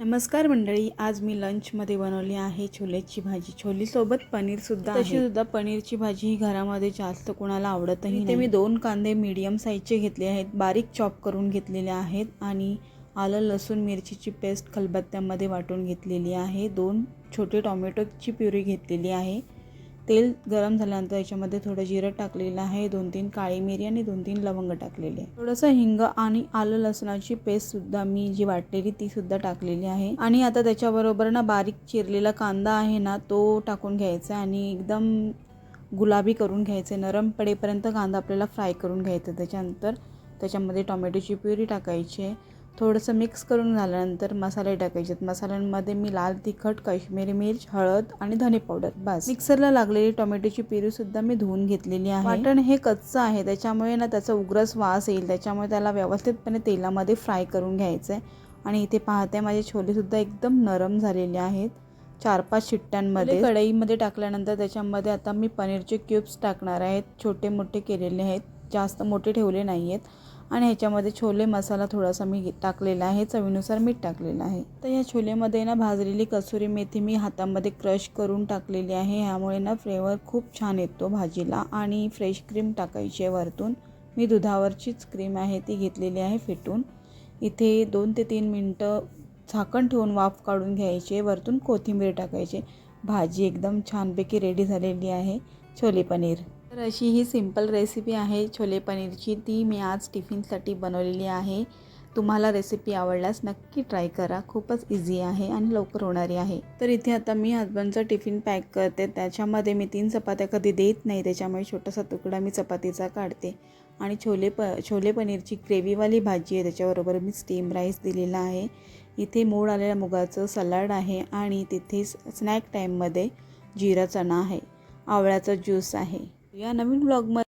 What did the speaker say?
नमस्कार मंडळी आज मी लंचमध्ये बनवली आहे छोलेची भाजी. छोलीसोबत पनीरसुद्धा तशी सुद्धा पनीरची भाजी ही घरामध्ये जास्त कोणाला आवडतही ते मी दोन कांदे मीडियम साईजचे घेतले आहेत. बारीक चॉप करून घेतलेले आहेत आणि आलं लसूण मिरचीची पेस्ट खलबत्त्यामध्ये वाटून घेतलेली आहे. दोन छोटे टॉमॅटोची प्युरी घेतलेली आहे. तेल गरम झाल्यानंतर याच्यामध्ये थोडं जिरं टाकलेलं आहे दोन तीन काळी मिरी आणि दोन तीन लवंग टाकलेले. आहे थोडंसं हिंग आणि आलं लसणाची पेस्टसुद्धा मी जी वाटलेली ती सुद्धा टाकलेली आहे. आणि आता त्याच्याबरोबर ना बारीक चिरलेला कांदा आहे ना तो टाकून घ्यायचा आहे आणि एकदम गुलाबी करून घ्यायचे नरम पडेपर्यंत कांदा आपल्याला फ्राय करून घ्यायचा त्याच्यानंतर त्याच्यामध्ये टोमॅटोची प्युरी टाकायची आहे. थोडंसं मिक्स करून झाल्यानंतर मसाले टाकायचे मसाल्यांमध्ये मी लाल तिखट काश्मीरी मिर्च हळद आणि धने पावडर बस. मिक्सरला लागलेली टोमॅटोची प्युरीसुद्धा मी धुवून घेतलेली आहे. वाटण हे कच्चं आहे. त्याच्यामुळे ना त्याचा उग्रच वास येईल. त्याच्यामुळे त्याला व्यवस्थितपणे तेलामध्ये फ्राय करून घ्यायचं आहे आणि इथे पाहते माझे छोलेसुद्धा एकदम नरम झालेले आहेत. चार पाच शिट्ट्यांमध्ये कढईमध्ये टाकल्यानंतर त्याच्यामध्ये आता मी पनीरचे क्यूब्स टाकणार आहेत. छोटे मोठे केलेले आहेत. जास्त मोठे ठेवले नाही आहेत आणि ह्याच्यामध्ये छोले मसाला थोडासा मी टाकलेला आहे चवीनुसार मीठ टाकलेलं आहे. तर या छोलेमध्ये ना भाजलेली कसुरी मेथी मी हातामध्ये क्रश करून टाकलेली आहे. ह्यामुळे ना फ्लेवर खूप छान येतो भाजीला आणि फ्रेश क्रीम टाकायची आहे वरतून. मी दुधावरचीच क्रीम आहे ती घेतलेली आहे फेटून. इथे दोन ते तीन मिनटं झाकण ठेवून वाफ काढून घ्यायचे वरतून कोथिंबीर टाकायची भाजी एकदम छानपैकी रेडी झालेली आहे. छोले पनीर. तर अशी ही सिंपल रेसिपी आहे छोले पनीरची. ती मी आज टिफिनसाठी बनवलेली आहे. तुम्हाला रेसिपी आवडल्यास नक्की ट्राय करा. खूपच इझी आहे आणि लवकर होणारी आहे. तर इथे आता मी हजबंडचं टिफिन पॅक करते. त्याच्यामध्ये मी तीन चपात्या कधी देत नाही. त्याच्यामुळे छोटासा तुकडा मी चपातीचा काढते. आणि छोले प छोले पनीरची ग्रेव्हीवाली भाजी आहे. त्याच्याबरोबर मी स्टीम राईस दिलेला आहे. इथे मूळ आलेल्या मुगाचं सलाड आहे आणि तिथे स्नॅक टाईममध्ये जिरा चणा आहे. आवळ्याचा ज्यूस आहे. Yan, namin vlog man.